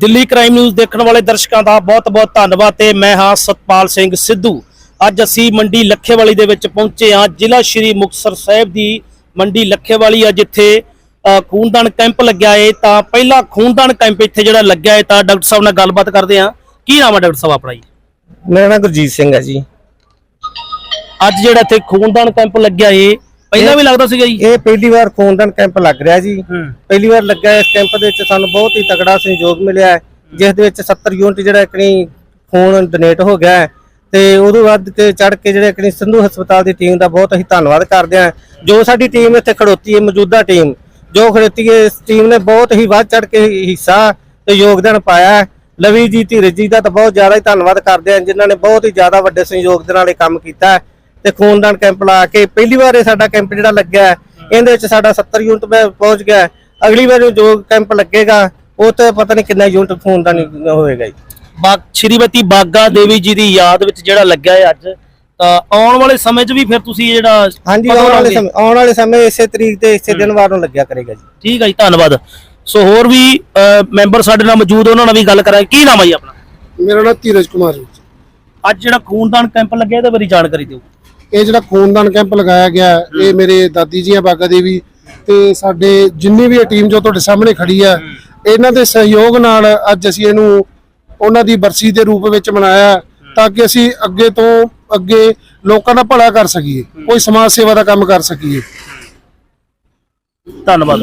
Delhi crime news ਦੇਖਣ ਵਾਲੇ ਦਰਸ਼ਕਾਂ ਦਾ ਬਹੁਤ-ਬਹੁਤ ਧੰਨਵਾਦ ਤੇ ਮੈਂ ਹਾਂ ਸਤਪਾਲ ਸਿੰਘ ਸਿੱਧੂ। ਅੱਜ ਅਸੀਂ ਮੰਡੀ ਲੱਖੇਵਾਲੀ ਦੇ ਵਿੱਚ ਪਹੁੰਚੇ ਹਾਂ। ਜ਼ਿਲ੍ਹਾ ਸ਼੍ਰੀ ਮੁਕਤਸਰ ਸਾਹਿਬ ਦੀ ਮੰਡੀ ਲੱਖੇਵਾਲੀ ਆ ਜਿੱਥੇ ਅ, ਖੂਨਦਾਨ ਕੈਂਪ ਲੱਗਿਆ ਏ। ਤਾਂ ਪਹਿਲਾ ਖੂਨਦਾਨ ਕੈਂਪ ਇੱਥੇ ਜਿਹੜਾ ਲੱਗਿਆ ਏ ਤਾਂ ਡਾਕਟਰ ਸਾਹਿਬ ਨਾਲ ਗੱਲਬਾਤ ਕਰਦੇ ਹਾਂ। ਕੀ ਨਾਮ ਹੈ ਡਾਕਟਰ ਸਾਹਿਬ ਆਪਣਾ ਜੀ? ਮੇਰਾ ਨਾਮ ਗੁਰਜੀਤ ਸਿੰਘ ਹੈ ਜੀ। ਅੱਜ ਜਿਹੜਾ ਇੱਥੇ ਖੂਨਦਾਨ ਕੈਂਪ ਲੱਗਿਆ ਏ ਪਹਿਲਾਂ ਵੀ ਲੱਗਦਾ ਸੀਗਾ ਜੀ। ਇਹ ਪਹਿਲੀ ਵਾਰ ਖੂਨਦਾਨ ਕੈਂਪ ਲੱਗ ਰਿਹਾ ਜੀ। ਹੂੰ। ਪਹਿਲੀ ਵਾਰ ਲੱਗਾ ਇਸ ਕੈਂਪ ਦੇ ਵਿੱਚ ਸਾਨੂੰ ਬਹੁਤ ਹੀ ਤਕੜਾ ਸਹਿਯੋਗ ਮਿਲਿਆ ਹੈ, ਜਿਸ ਦੇ ਵਿੱਚ 70 ਯੂਨਿਟ ਜਿਹੜਾ ਇਕਣੀ ਖੂਨ ਡੋਨੇਟ ਹੋ ਗਿਆ ਹੈ ਤੇ ਉਦੋਂ ਵੱਧ ਕੇ ਚੜ ਕੇ ਜਿਹੜੇ ਇਕਣੀ ਸੰਧੂ ਹਸਪਤਾਲ ਦੀ ਟੀਮ ਦਾ ਬਹੁਤ ਅਸੀਂ ਧੰਨਵਾਦ ਕਰਦੇ ਹਾਂ। ਜੋ ਸਾਡੀ ਟੀਮ ਇੱਥੇ ਖੜੋਤੀ ਹੈ ਮੌਜੂਦਾ ਟੀਮ ਜੋ ਖੜੋਤੀ ਹੈ ਇਸ ਟੀਮ ਨੇ ਬਹੁਤ ਹੀ ਵੱਧ ਚੜ ਕੇ ਹਿੱਸਾ ਤੇ ਯੋਗਦਾਨ ਪਾਇਆ ਹੈ। ਲਵੀ ਜੀ ਧੀਰਜ ਜੀ ਦਾ ਤਾਂ ਬਹੁਤ ਜ਼ਿਆਦਾ ਹੀ ਧੰਨਵਾਦ ਕਰਦੇ ਹਾਂ ਜਿਨ੍ਹਾਂ ਨੇ ਬਹੁਤ ਹੀ ਜ਼ਿਆਦਾ ਵੱਡੇ ਸਹਿਯੋਗ ਦੇ ਨਾਲ ਇਹ ਕੰਮ ਕੀਤਾ ਹੈ। ਤੇ ਖੂਨਦਾਨ ਕੈਂਪ ਲਾ ਕੇ ਪਹਿਲੀ ਵਾਰ ਇਹ ਸਾਡਾ ਕੈਂਪ ਜਿਹੜਾ ਲੱਗਿਆ ਹੈ, ਇਹਦੇ ਵਿੱਚ ਸਾਡਾ 70 ਯੂਨਿਟ ਪਹੁੰਚ ਗਿਆ ਹੈ। ਅਗਲੀ ਵਾਰ ਜੋ ਕੈਂਪ ਲੱਗੇਗਾ ਉਹ ਤੇ ਪਤਾ ਨਹੀਂ ਕਿੰਨਾ ਯੂਨਿਟ ਖੂਨਦਾਨ ਹੋਏਗਾ ਜੀ। ਬਾਗ ਸ਼੍ਰੀਮਤੀ ਬਾਗਾ ਦੇਵੀ ਜੀ ਦੀ ਯਾਦ ਵਿੱਚ ਜਿਹੜਾ ਲੱਗਿਆ ਹੈ ਅੱਜ ਤਾਂ ਆਉਣ ਵਾਲੇ ਸਮੇਂ 'ਚ ਵੀ ਫਿਰ ਤੁਸੀਂ ਇਹ ਜਿਹੜਾ ਹਾਂਜੀ ਆਉਣ ਵਾਲੇ। ਸਮੇਂ ਆਉਣ ਵਾਲੇ ਸਮੇਂ ਇਸੇ ਤਰੀਕ ਤੇ ਇਸੇ ਦਿਨ ਵਾਰ ਨੂੰ ਲੱਗਿਆ ਕਰੇਗਾ ਜੀ। ਠੀਕ ਹੈ ਜੀ ਧੰਨਵਾਦ। ਸੋ ਹੋਰ ਵੀ ਮੈਂਬਰ ਸਾਡੇ ਨਾਲ ਮੌਜੂਦ ਉਹਨਾਂ ਨਾਲ ਵੀ ਗੱਲ ਕਰਾਂਗੇ। ਕੀ ਨਾਮ ਹੈ ਜੀ ਆਪਣਾ? ਮੇਰਾ ਨਾਮ ਧੀਰਜ ਕੁਮਾਰ ਜੀ। ਅੱਜ ਜਿਹੜਾ ਖੂਨਦਾਨ ਕੈਂਪ ਲੱਗਿਆ ਇਹਦੇ ਬਾਰੇ ਜਾਣਕਾਰੀ ਦਿਓ। ਇਹ ਜਿਹੜਾ ਖੂਨਦਾਨ ਕੈਂਪ ਲਗਾਇਆ ਗਿਆ ਇਹ ਮੇਰੇ ਦਾਦੀ ਜੀ ਆ ਬਾਗਾ ਦੇਵੀ ਤੇ ਸਾਡੇ ਜਿੰਨੀ ਵੀ ਇਹ ਟੀਮ ਜੋ ਤੁਹਾਡੇ ਸਾਹਮਣੇ ਖੜੀ ਹੈ ਇਹਨਾਂ ਦੇ ਸਹਿਯੋਗ ਨਾਲ ਅੱਜ ਅਸੀਂ ਇਹਨੂੰ ਉਹਨਾਂ ਦੀ ਬਰਸੀ ਦੇ ਰੂਪ ਵਿੱਚ ਮਨਾਇਆ ਤਾਂ ਕਿ ਅਸੀਂ ਅੱਗੇ ਤੋਂ ਅੱਗੇ ਲੋਕਾਂ ਦਾ ਭਲਾ ਕਰ ਸਕੀਏ ਕੋਈ ਸਮਾਜ ਸੇਵਾ ਦਾ ਕੰਮ ਕਰ ਸਕੀਏ। ਧੰਨਵਾਦ।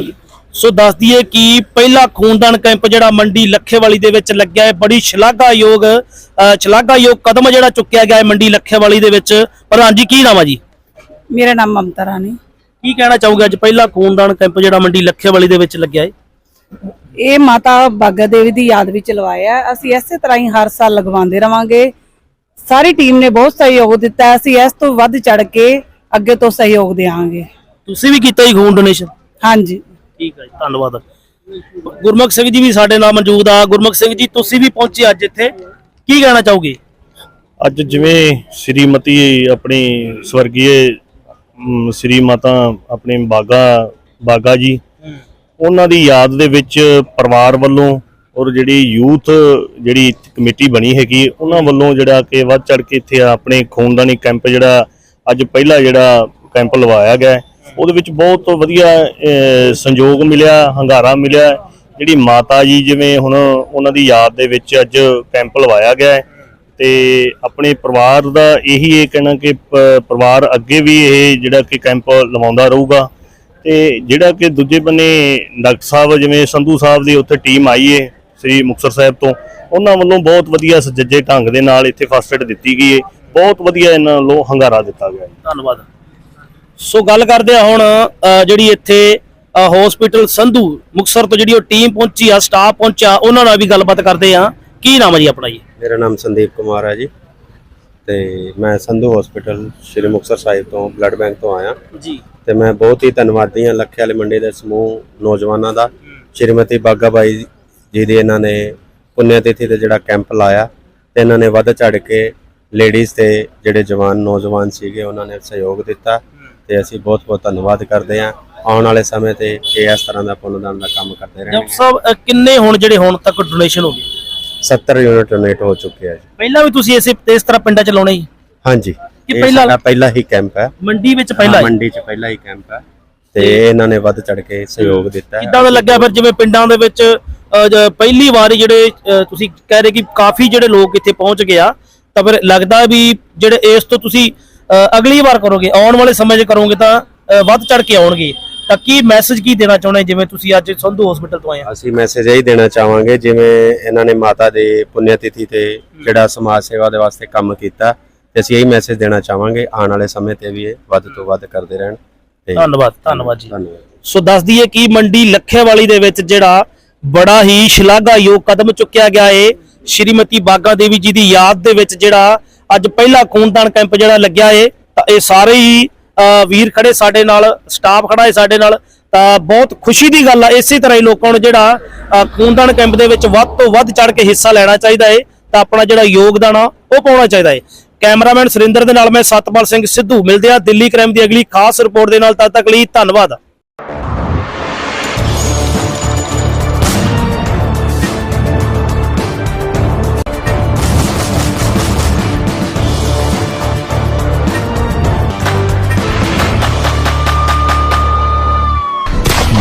ਸੋ ਦੱਸ ਦਈਏ ਕਿ ਪਹਿਲਾ ਖੂਨਦਾਨ ਕੈਂਪ ਜਿਹੜਾ ਮੰਡੀ ਲੱਖੇਵਾਲੀ ਦੇ ਵਿੱਚ ਲੱਗਿਆ ਹੈ ਬੜੀ ਸ਼ਲਾਘਾਯੋਗ ਸ਼ਲਾਘਾਯੋਗ ਕਦਮ ਜਿਹੜਾ ਚੁੱਕਿਆ ਗਿਆ ਹੈ ਮੰਡੀ ਲੱਖੇਵਾਲੀ ਦੇ ਵਿੱਚ। ਪ੍ਰਧਾਨ ਜੀ ਕੀ ਨਾਮ ਆ ਜੀ? ਮੇਰਾ ਨਾਮ ਮਮਤਾ ਰਾਣੀ। ਕੀ ਕਹਿਣਾ ਚਾਹੋਗੇ ਅੱਜ ਪਹਿਲਾ ਖੂਨਦਾਨ ਕੈਂਪ ਜਿਹੜਾ ਮੰਡੀ ਲੱਖੇਵਾਲੀ ਦੇ ਵਿੱਚ ਲੱਗਿਆ ਹੈ? ਇਹ ਮਾਤਾ ਬਾਗਾ ਦੇਵੀ ਦੀ ਯਾਦ ਵਿੱਚ ਲਵਾਇਆ ਹੈ। ਅਸੀਂ ਇਸੇ ਤਰ੍ਹਾਂ ਹੀ ਹਰ ਸਾਲ ਲਗਵਾਉਂਦੇ ਰਵਾਂਗੇ। ਸਾਰੀ ਟੀਮ ਨੇ ਬਹੁਤ ਸਹਿਯੋਗ ਦਿੱਤਾ ਹੈ। ਅਸੀਂ ਇਸ ਤੋਂ ਵੱਧ ਚੜ ਕੇ ਅੱਗੇ ਤੋਂ ਸਹਿਯੋਗ ਦੇਵਾਂਗੇ ਤੁਸੀਂ ਵੀ ਕੀਤਾ ਜੀ ਖੂਨ ਡੋਨੇਸ਼ਨ ਹਾਂਜੀ। ਠੀਕ ਹੈ ਜੀ, ਧੰਨਵਾਦ। ਗੁਰਮੁਖ ਸਿੰਘ ਜੀ ਵੀ ਸਾਡੇ ਨਾਲ ਮੌਜੂਦ ਆ। ਗੁਰਮੁਖ ਸਿੰਘ ਜੀ, ਤੁਸੀਂ ਵੀ ਪਹੁੰਚੇ ਅੱਜ ਇੱਥੇ। ਕੀ ਕਹਿਣਾ ਚਾਹੋਗੇ? ਅੱਜ ਜਿਵੇਂ ਸ਼੍ਰੀਮਤੀ ਆਪਣੀ ਸਵਰਗੀ ਸ਼੍ਰੀ ਮਾਤਾ ਆਪਣੇ ਬਾਗਾ ਬਾਗਾ ਜੀ, ਉਹਨਾਂ ਦੀ ਯਾਦ ਦੇ ਵਿੱਚ ਪਰਿਵਾਰ ਵੱਲੋਂ ਔਰ ਜਿਹੜੀ ਯੂਥ ਜਿਹੜੀ ਕਮੇਟੀ ਬਣੀ ਹੈਗੀ, ਉਹਨਾਂ ਵੱਲੋਂ ਜਿਹੜਾ ਕਿ ਵੱਧ ਚੜ ਕੇ ਇੱਥੇ ਆਪਣੇ ਖੂਨਦਾਨੀ ਕੈਂਪ ਜਿਹੜਾ ਅੱਜ ਪਹਿਲਾ ਜਿਹੜਾ ਕੈਂਪ ਲਵਾਇਆ ਗਿਆ ਉਹਦੇ ਵਿੱਚ ਬਹੁਤ ਵਧੀਆ ਸੰਯੋਗ ਮਿਲਿਆ, ਹੰਗਾਰਾ ਮਿਲਿਆ। ਜਿਹੜੀ ਮਾਤਾ ਜੀ ਜਿਵੇਂ ਹੁਣ ਉਹਨਾਂ ਦੀ ਯਾਦ ਦੇ ਵਿੱਚ ਅੱਜ ਕੈਂਪ ਲਵਾਇਆ ਗਿਆ ਹੈ ਤੇ ਆਪਣੇ ਪਰਿਵਾਰ ਦਾ ਇਹੀ ਇਹ ਕਹਿਣਾ ਕਿ ਪ- ਪਰਿਵਾਰ ਅੱਗੇ ਵੀ ਇਹ ਜਿਹੜਾ ਕਿ ਕੈਂਪ ਲਵਾਉਂਦਾ ਰਹੂਗਾ। ਤੇ ਜਿਹੜਾ ਕਿ ਦੂਜੇ ਬੰਨੇ ਡਾਕਟਰ ਸਾਹਿਬ, ਜਿਵੇਂ ਸੰਧੂ ਸਾਹਿਬ ਦੀ ਉੱਥੇ ਟੀਮ ਆਈ ਏ, ਸ੍ਰੀ ਮੁਕਤਸਰ ਸਾਹਿਬ ਤੋਂ, ਉਹਨਾਂ ਵੱਲੋਂ ਬਹੁਤ ਵਧੀਆ ਸੁਚੱਜੇ ਢੰਗ ਦੇ ਨਾਲ ਇੱਥੇ ਫਸਟ ਏਡ ਦਿੱਤੀ ਗਈ ਏ। ਬਹੁਤ ਵਧੀਆ ਇਹਨਾਂ ਵੱਲੋਂ ਹੰਗਾਰਾ ਦਿੱਤਾ ਗਿਆ ਧੰਨਵਾਦ। ਸੋ ਗੱਲ ਕਰਦੇ ਆ ਹੁਣ ਜਿਹੜੀ ਇੱਥੇ ਹਸਪੀਟਲ ਸੰਧੂ ਮੁਕਸਰ ਤੋਂ ਜਿਹੜੀ ਉਹ ਟੀਮ ਪਹੁੰਚੀ ਆ ਸਟਾਫ ਪਹੁੰਚਿਆ ਉਹਨਾਂ ਨਾਲ ਵੀ ਗੱਲਬਾਤ ਕਰਦੇ ਆ ਕੀ ਨਾਮ ਹੈ ਜੀ ਆਪਣਾ ਜੀ? ਮੇਰਾ ਨਾਮ ਸੰਦੀਪ ਕੁਮਾਰ ਹੈ ਜੀ। ਤੇ ਮੈਂ ਸੰਧੂ ਹਸਪੀਟਲ ਸ਼੍ਰੀ ਮੁਕਤਸਰ ਸਾਹਿਬ ਤੋਂ ਬਲੱਡ ਬੈਂਕ ਤੋਂ ਆਇਆ। ਜੀ। ਤੇ ਮੈਂ ਬਹੁਤ ਹੀ ਧੰਨਵਾਦੀ ਹਾਂ ਲੱਖੇ ਵਾਲੇ ਮੰਡੀ ਦੇ ਸਮੂਹ ਨੌਜਵਾਨਾਂ ਦਾ। ਸ਼੍ਰੀਮਤੀ ਬਾਗਾ ਬਾਈ ਜੀ ਦੀ ਇਹਨਾਂ ਨੇ ਪੁੰਨਿਆ ਤਿਥੀ ਤੇ ਜਿਹੜਾ ਕੈਂਪ ਲਾਇਆ। ਤੇ ਇਹਨਾਂ ਨੇ ਵੱਧ ਚੜ ਕੇ ਲੇਡੀਜ਼ ਤੇ ਜਿਹੜੇ ਜਵਾਨ ਨੌਜਵਾਨ ਸੀਗੇ ਉਹਨਾਂ ਨੇ ਸਹਿਯੋਗ ਦਿੱਤਾ। ਤੇ ਅਸੀਂ ਬਹੁਤ ਬਹੁਤ ਧੰਨਵਾਦ ਕਰਦੇ ਹਾਂ। ਆਉਣ ਵਾਲੇ ਸਮੇਂ ਤੇ ਇਹ ਇਸ ਤਰ੍ਹਾਂ ਦਾ ਪੁੰਨਦਾਨ ਦਾ ਕੰਮ ਕਰਦੇ ਡਾਕਟਰ ਰਹਿਣਗੇ। ਸਾਹਿਬ ਅ, ਕਿੰਨੇ ਹੁਣ ਜਿਹੜੇ ਹੁਣ ਤੱਕ ਡੋਨੇਸ਼ਨ ਹੋ ਗਏ? 70 ਯੂਨਿਟ ਡੋਨੇਟ ਹੋ ਚੁੱਕੇ ਆ ਜੀ। ਪਹਿਲਾਂ ਵੀ ਤੁਸੀਂ ਇਸੇ ਇਸ ਤਰ੍ਹਾਂ ਪਿੰਡਾਂ ਚ ਲਾਉਣੇ ਜੀ ਹਾਂਜੀ। ਇਹ ਪਹਿਲਾ- ਸਾਡਾ ਪਹਿਲਾ ਹੀ ਕੈਂਪ ਹੈ। ਮੰਡੀ ਵਿੱਚ ਪਹਿਲਾਂ ਹਾਂ। ਮੰਡੀ 'ਚ ਪਹਿਲਾ ਹੀ ਕੈਂਪ ਹੈ। ਤੇ ਇਹਨਾਂ ਨੇ ਵੱਧ ਚੜ ਕੇ ਸਹਿਯੋਗ ਦਿੱਤਾ ਹੈ। ਕਿੱਦਾਂ ਦਾ ਲੱਗਿਆ ਫਿਰ ਜਿਵੇਂ ਪਿੰਡਾਂ ਦੇ ਵਿੱਚ ਅ, ਜ- ਪਹਿਲੀ ਵਾਰ ਜਿਹੜੇ ਅ, ਤੁਸੀਂ ਕਹਿ ਰਹੇ ਕਿ ਕਾਫੀ ਜਿਹੜੇ ਲੋਕ ਇੱਥੇ ਪਹੁੰਚ ਗਿਆ ਤਾਂ ਫਿਰ ਲੱਗਦਾ ਵੀ ਜਿਹੜੇ ਇਸ ਤੋਂ ਤੁਸੀਂ ਅਗਲੀ ਵਾਰ ਕਰੋਗੇ ਆਉਣ ਵਾਲੇ ਸਮੇਂ 'ਚ ਕਰੋਗੇ ਤਾਂ ਵੱਧ ਚੜ ਕੇ ਆਉਣਗੇ। ਤਾਂ ਕੀ ਮੈਸੇਜ ਕੀ ਦੇਣਾ ਚਾਹੁੰਦੇ ਜਿਵੇਂ ਤੁਸੀਂ ਅੱਜ ਸੰਧੂ ਹਸਪੀਟਲ ਤੋਂ ਆਏ ਆ ਅਸੀਂ ਮੈਸੇਜ ਇਹ ਦੇਣਾ ਚਾਹਾਂਗੇ ਜਿਵੇਂ ਇਹਨਾਂ ਨੇ ਮਾਤਾ ਦੇ ਪੁੰਨਿਆ ਤਿਥੀ ਤੇ ਜਿਹੜਾ ਸਮਾਜ ਸੇਵਾ ਦੇ ਵਾਸਤੇ ਕੰਮ ਕੀਤਾ ਤੇ ਅਸੀਂ ਇਹ ਮੈਸੇਜ ਦੇਣਾ ਚਾਹਾਂਗੇ ਆਉਣ ਵਾਲੇ ਸਮੇਂ ਤੇ ਵੀ ਇਹ ਵੱਧ ਤੋਂ ਵੱਧ ਕਰਦੇ ਰਹਿਣ ਤੇ ਧੰਨਵਾਦ ਧੰਨਵਾਦ। ਜੀ। ਧੰਨਵਾਦ ਸੋ ਦੱਸ ਦਈਏ ਕਿ ਮੰਡੀ ਲੱਖੇਵਾਲੀ ਦੇ ਵਿੱਚ ਜਿਹੜਾ ਬੜਾ ਹੀ ਸ਼ਲਾਘਾਯੋਗ ਕਦਮ ਚੁੱਕਿਆ ਗਿਆ ਏ। ਸ਼੍ਰੀਮਤੀ ਬਾਗਾ ਦੇਵੀ ਜੀ ਦੀ ਯਾਦ ਦੇ ਵਿੱਚ ਜਿਹੜਾ ਅੱਜ ਪਹਿਲਾ ਖੂਨਦਾਨ ਕੈਂਪ ਜਿਹੜਾ ਲੱਗਿਆ ਏ, ਤਾਂ ਇਹ ਸਾਰੇ ਹੀ ਵੀਰ ਖੜੇ ਸਾਡੇ ਨਾਲ, ਸਟਾਫ ਖੜਾ ਏ ਸਾਡੇ ਨਾਲ, ਤਾਂ ਬਹੁਤ ਖੁਸ਼ੀ ਦੀ ਗੱਲ ਆ, ਇਸੇ ਤਰ੍ਹਾਂ ਹੀ ਲੋਕਾਂ ਨੂੰ ਜਿਹੜਾ ਖੂਨਦਾਨ ਕੈਂਪ ਦੇ ਵਿੱਚ ਵੱਧ ਤੋਂ ਵੱਧ ਚੜ ਕੇ ਹਿੱਸਾ ਲੈਣਾ ਚਾਹੀਦਾ ਏ, ਤਾਂ ਆਪਣਾ ਜਿਹੜਾ ਯੋਗਦਾਨ ਆ, ਉਹ ਪਾਉਣਾ ਚਾਹੀਦਾ ਏ। ਕੈਮਰਾਮੈਨ ਸੁਰਿੰਦਰ ਦੇ ਨਾਲ ਮੈਂ ਸਤਪਾਲ ਸਿੰਘ ਸਿੱਧੂ, ਮਿਲਦੇ ਆ ਦਿੱਲੀ ਕ੍ਰਾਈਮ ਦੀ ਅਗਲੀ ਖਾਸ ਰਿਪੋਰਟ ਦੇ ਨਾਲ, ਤਦ ਤੱਕ ਲਈ ਧੰਨਵਾਦ।